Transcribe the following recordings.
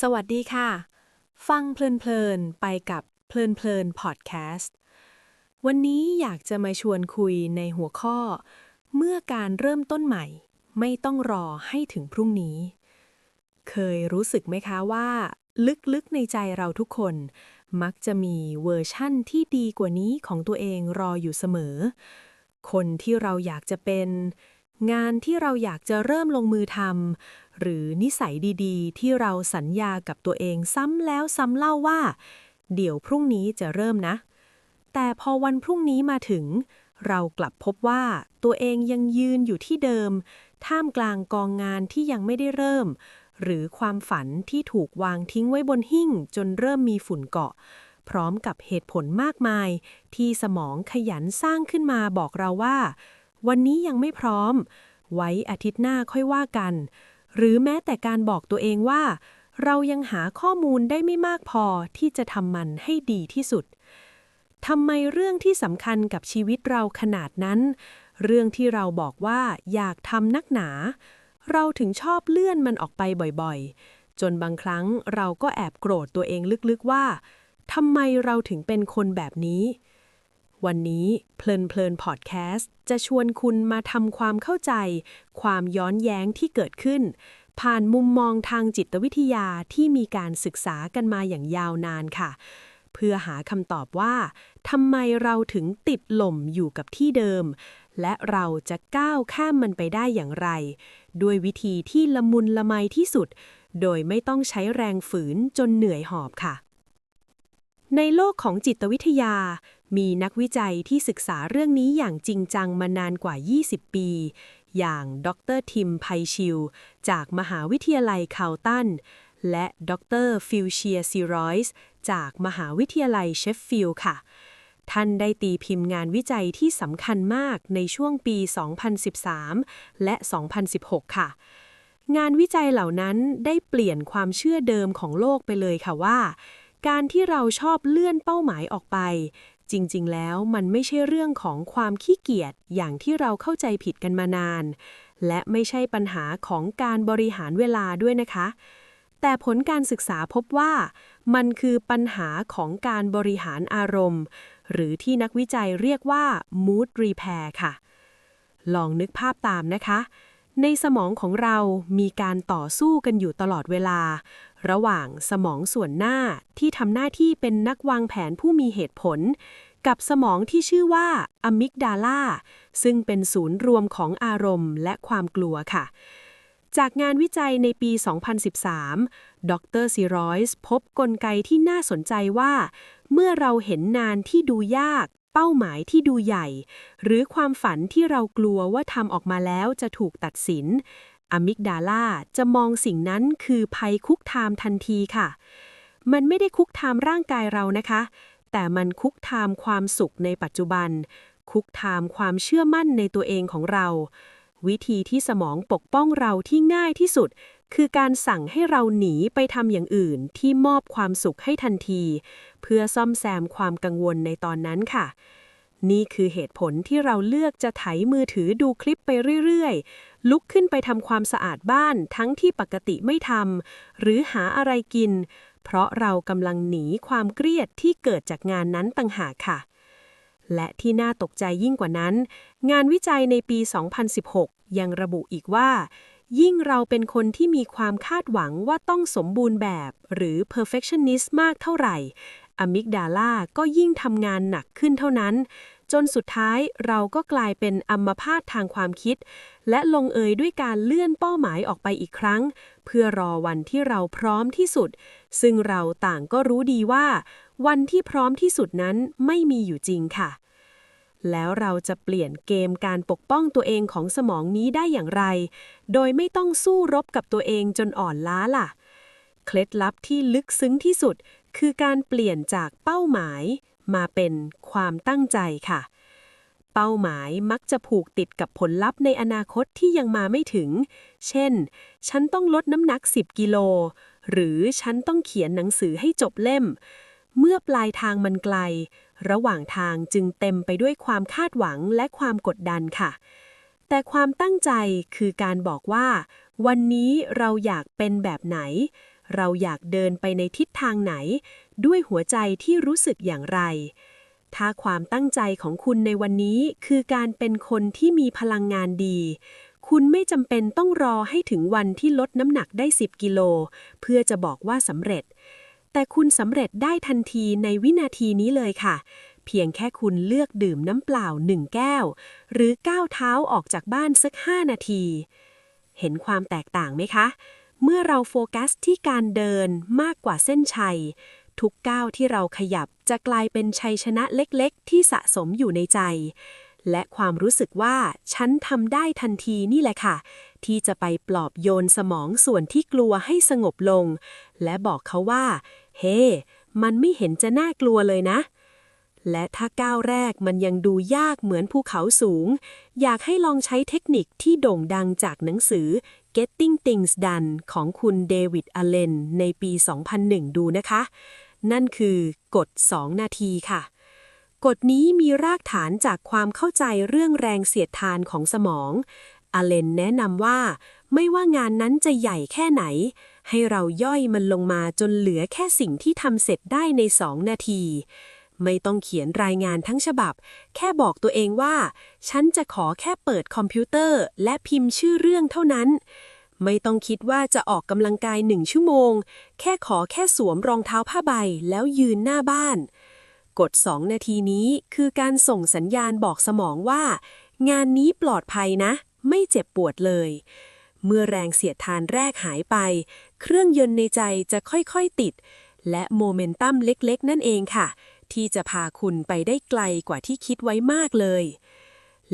สวัสดีค่ะ ฟังเพลินๆ ไปกับเพลินเพลินพอดแคสต์ วันนี้อยากจะมาชวนคุยในหัวข้อ เมื่อการเริ่มต้นใหม่ ไม่ต้องรอให้ถึงพรุ่งนี้ เคยรู้สึกไหมคะว่า ลึกๆในใจเราทุกคน มักจะมีเวอร์ชั่นที่ดีกว่านี้ของตัวเองรออยู่เสมอ คนที่เราอยากจะเป็น งานที่เราอยากจะเริ่มลงมือทำหรือนิสัยดีๆ ที่เราสัญญากับตัวเองซ้ำแล้วซ้ำเล่าว่า เดี๋ยวพรุ่งนี้จะเริ่มนะ แต่พอวันพรุ่งนี้มาถึง เรากลับพบว่าตัวเองยังยืนอยู่ที่เดิม ท่ามกลางกองงานที่ยังไม่ได้เริ่ม หรือความฝันที่ถูกวางทิ้งไว้บนหิ้งจนเริ่มมีฝุ่นเกาะ พร้อมกับเหตุผลมากมาย ที่สมองขยันสร้างขึ้นมาบอกเราว่า วันนี้ยังไม่พร้อม ไว้อาทิตย์หน้าค่อยว่ากัน หรือแม้แต่การบอกตัวเองว่า เรายังหาข้อมูลได้ไม่มากพอที่จะทำมันให้ดีที่สุดทำไมเรื่องที่สำคัญกับชีวิตเราขนาดนั้น เรื่องที่เราบอกว่าอยากทำนักหนา เราถึงชอบเลื่อนมันออกไปบ่อยๆ จนบางครั้งเราก็แอบโกรธตัวเองลึกๆว่าทำไมเราถึงเป็นคนแบบนี้ วันนี้เพลินเพลินพอดแคสต์จะชวนคุณมาทำความเข้าใจ ความย้อนแย้งที่เกิดขึ้น ผ่านมุมมองทางจิตวิทยาที่มีการศึกษากันมาอย่างยาวนานค่ะ เพื่อหาคำตอบว่าทำไมเราถึงติดหล่มอยู่กับที่เดิม และเราจะก้าวข้ามมันไปได้อย่างไร ด้วยวิธีที่ละมุนละไมที่สุด โดยไม่ต้องใช้แรงฝืนจนเหนื่อยหอบค่ะ ในโลกของจิตวิทยา มีนักวิจัยที่ศึกษาเรื่องนี้อย่างจริงจังมานานกว่า 20 ปี อย่างดรทิมไพชิล จากมหาวิทยาลัยคาวตัน และดรฟิลเชียซีรอยส์จากมหาวิทยาลัยเชฟฟิลด์ค่ะ ท่านได้ตีพิมพ์งานวิจัยที่สำคัญมากในช่วงปี 2013 และ 2016 ค่ะงานวิจัยเหล่านั้นได้เปลี่ยนความเชื่อเดิมของโลกไปเลยค่ะว่า การที่เราชอบเลื่อนเป้าหมายออกไป จริงๆ แล้วมันไม่ใช่เรื่องของความขี้เกียจอย่างที่เราเข้าใจผิดกันมานาน และไม่ใช่ปัญหาของการบริหารเวลาด้วยนะคะ แต่ผลการศึกษาพบว่า มันคือปัญหาของการบริหารอารมณ์ หรือที่นักวิจัยเรียกว่า mood repair ค่ะ ลองนึกภาพตามนะคะ ในสมองของเรามีการต่อสู้กันอยู่ตลอดเวลา ระหว่างสมองส่วนหน้าที่ทำหน้าที่เป็นนักวางแผนผู้มีเหตุผล กับสมองที่ชื่อว่าอะมิกดาลาซึ่งเป็นศูนย์รวมของอารมณ์และความกลัวค่ะ จากงานวิจัยในปี 2013 ดรซีรอยส์พบกลไกที่น่าสนใจว่า เมื่อเราเห็นนานที่ดูยาก เป้าหมายที่ดูใหญ่ หรือความฝันที่เรากลัวว่าทำออกมาแล้วจะถูกตัดสินอะมิกดาลาจะมองสิ่งนั้นคือภัยคุกคามทันทีค่ะ มันไม่ได้คุกคามร่างกายเรานะคะ แต่มันคุกคามความสุขในปัจจุบัน คุกคามความเชื่อมั่นในตัวเองของเรา วิธีที่สมองปกป้องเราที่ง่ายที่สุด คือการสั่งให้เราหนีไปทำอย่างอื่นที่มอบความสุขให้ทันที เพื่อซ่อมแซมความกังวลในตอนนั้นค่ะ นี่คือเหตุผลที่เราเลือกจะไถมือถือดูคลิปไปเรื่อยๆ ลุกขึ้นไปทำความสะอาดบ้านทั้งที่ปกติไม่ทำหรือหาอะไรกิน เพราะเรากำลังหนีความเครียดที่เกิดจากงานนั้นต่างหากค่ะและที่น่าตกใจยิ่งกว่านั้น งานวิจัยในปี 2016 ยังระบุอีกว่า ยิ่งเราเป็นคนที่มีความคาดหวังว่าต้องสมบูรณ์แบบ หรือ perfectionist มากเท่าไหร่อะมิกดาลาก็ยิ่งทำงานหนักขึ้นเท่านั้น จนสุดท้ายเราก็กลายเป็นอัมพาตทางความคิด และลงเอยด้วยการเลื่อนเป้าหมายออกไปอีกครั้ง เพื่อรอวันที่เราพร้อมที่สุด ซึ่งเราต่างก็รู้ดีว่า วันที่พร้อมที่สุดนั้นไม่มีอยู่จริงค่ะ แล้วเราจะเปลี่ยนเกมการปกป้องตัวเองของสมองนี้ได้อย่างไร โดยไม่ต้องสู้รบกับตัวเองจนอ่อนล้าล่ะ เคล็ดลับที่ลึกซึ้งที่สุด คือการเปลี่ยนจากเป้าหมาย มาเป็นความตั้งใจค่ะ เป้าหมายมักจะผูกติดกับผลลัพธ์ในอนาคตที่ยังมาไม่ถึง เช่น ฉันต้องลดน้ำหนัก 10 กิโล หรือฉันต้องเขียนหนังสือให้จบเล่ม เมื่อปลายทางมันไกล ระหว่างทางจึงเต็มไปด้วยความคาดหวังและความกดดันค่ะ แต่ความตั้งใจคือการบอกว่า วันนี้เราอยากเป็นแบบไหน เราอยากเดินไปในทิศทางไหน ด้วยหัวใจที่รู้สึกอย่างไร ถ้าความตั้งใจของคุณในวันนี้คือการเป็นคนที่มีพลังงานดีคุณไม่จำเป็นต้องรอให้ถึงวันที่ลดน้ำหนักได้ 10 กิโล เพื่อจะบอกว่าสำเร็จ แต่คุณสำเร็จได้ทันทีในวินาทีนี้เลยค่ะ เพียงแค่คุณเลือกดื่มน้ำเปล่าหนึ่งแก้ว หรือก้าวเท้าออกจากบ้านสัก 5 นาที เห็นความแตกต่างไหมคะ เมื่อเราโฟกัสที่การเดินมากกว่าเส้นชัย ทุกก้าวที่เราขยับจะกลายเป็นชัยชนะเล็กๆ ที่สะสมอยู่ในใจ และความรู้สึกว่าฉันทำได้ทันทีนี่แหละค่ะที่จะไปปลอบโยนสมองส่วนที่กลัวให้สงบลง และบอกเขาว่า เฮ้มันไม่เห็นจะน่ากลัวเลยนะ และถ้าก้าวแรกมันยังดูยากเหมือนภูเขาสูง อยากให้ลองใช้เทคนิคที่โด่งดังจากหนังสือ Getting Things Done ของคุณเดวิดอเลนในปี 2001 ดูนะคะ นั่นคือกฎ 2 นาทีค่ะกฎนี้มีรากฐานจากความเข้าใจเรื่องแรงเสียดทานของสมอง อเลนแนะนำว่า ไม่ว่างานนั้นจะใหญ่แค่ไหน ให้เราย่อยมันลงมาจนเหลือแค่สิ่งที่ทำเสร็จได้ใน2นาที ไม่ต้องเขียนรายงานทั้งฉบับ แค่บอกตัวเองว่า ฉันจะขอแค่เปิดคอมพิวเตอร์ และพิมพ์ชื่อเรื่องเท่านั้น ไม่ต้องคิดว่าจะออกกำลังกายหนึ่งชั่วโมง แค่ขอแค่สวมรองเท้าผ้าใบแล้วยืนหน้าบ้านกฎ2นาทีนี้คือการส่งสัญญาณบอกสมองว่า งานนี้ปลอดภัยนะ ไม่เจ็บปวดเลย เมื่อแรงเสียดทานแรกหายไป เครื่องยนต์ในใจจะค่อยๆติด และโมเมนตัมเล็กๆ นั่นเองค่ะ ที่จะพาคุณไปได้ไกลกว่าที่คิดไว้มากเลย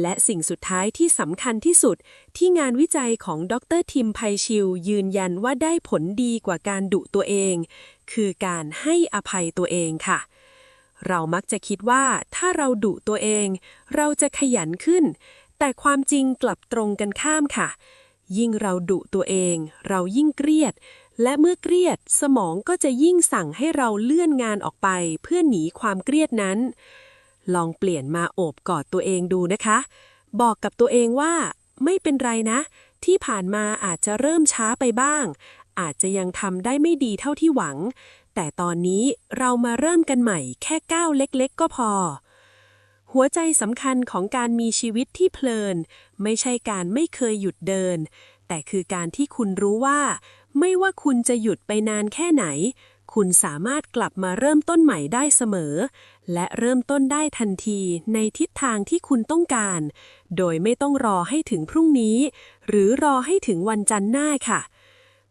และสิ่งสุดท้ายที่สำคัญที่สุดที่งานวิจัยของดรทิมไพชิลยืนยันว่าได้ผลดีกว่าการดุตัวเอง คือการให้อภัยตัวเองค่ะเรามักจะคิดว่าถ้าเราดุตัวเอง เราจะขยันขึ้น แต่ความจริงกลับตรงกันข้ามค่ะ ยิ่งเราดุตัวเอง เรายิ่งเครียด และเมื่อเครียด สมองก็จะยิ่งสั่งให้เราเลื่อนงานออกไป เพื่อหนีความเครียดนั้น ลองเปลี่ยนมาโอบกอดตัวเองดูนะคะ บอกกับตัวเองว่า ไม่เป็นไรนะ ที่ผ่านมาอาจจะเริ่มช้าไปบ้าง อาจจะยังทำได้ไม่ดีเท่าที่หวัง แต่ตอนนี้เรามาเริ่มกันใหม่แค่ก้าวเล็ก ๆ ก็พอ หัวใจสำคัญของการมีชีวิตที่เพลิน ไม่ใช่การไม่เคยหยุดเดิน แต่คือการที่คุณรู้ว่า ไม่ว่าคุณจะหยุดไปนานแค่ไหน คุณสามารถกลับมาเริ่มต้นใหม่ได้เสมอ และเริ่มต้นได้ทันทีในทิศทางที่คุณต้องการ โดยไม่ต้องรอให้ถึงพรุ่งนี้ หรือรอให้ถึงวันจันทร์หน้าค่ะ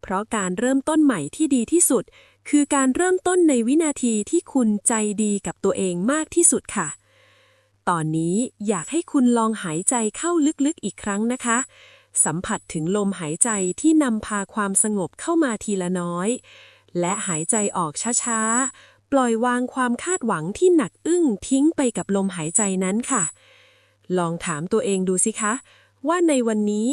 เพราะการเริ่มต้นใหม่ที่ดีที่สุด คือการเริ่มต้นในวินาทีที่คุณใจดีกับตัวเองมากที่สุดค่ะ ตอนนี้อยากให้คุณลองหายใจเข้าลึกๆอีกครั้งนะคะ สัมผัสถึงลมหายใจที่นำพาความสงบเข้ามาทีละน้อย และหายใจออกช้าๆ ปล่อยวางความคาดหวังที่หนักอึ้งทิ้งไปกับลมหายใจนั้นค่ะ ลองถามตัวเองดูสิคะ ว่าในวันนี้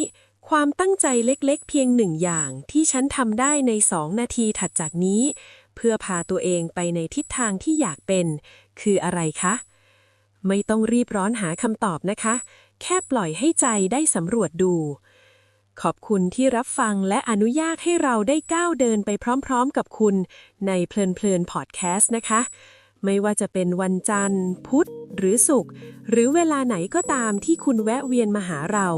ความตั้งใจเล็กๆ เพียงหนึ่งอย่างที่ฉันทำได้ในสองนาทีถัดจากนี้ เพื่อพาตัวเองไปในทิศทางที่อยากเป็น คืออะไรคะ ไม่ต้องรีบร้อนหาคำตอบนะคะ แค่ปล่อยให้ใจได้สำรวจดู ขอบคุณที่รับฟังและอนุญาตให้เราได้ก้าวเดินไปพร้อมๆกับคุณในเพลินเพลินพอดแคสต์นะคะ ไม่ว่าจะเป็นวันจันทร์ พุธ หรือศุกร์หรือเวลาไหนก็ตามที่คุณแวะเวียนมาหาเรา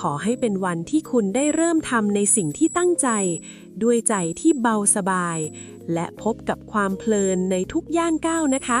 ขอให้เป็นวันที่คุณได้เริ่มทำในสิ่งที่ตั้งใจ ด้วยใจที่เบาสบาย และพบกับความเพลินในทุกย่างก้าวนะคะ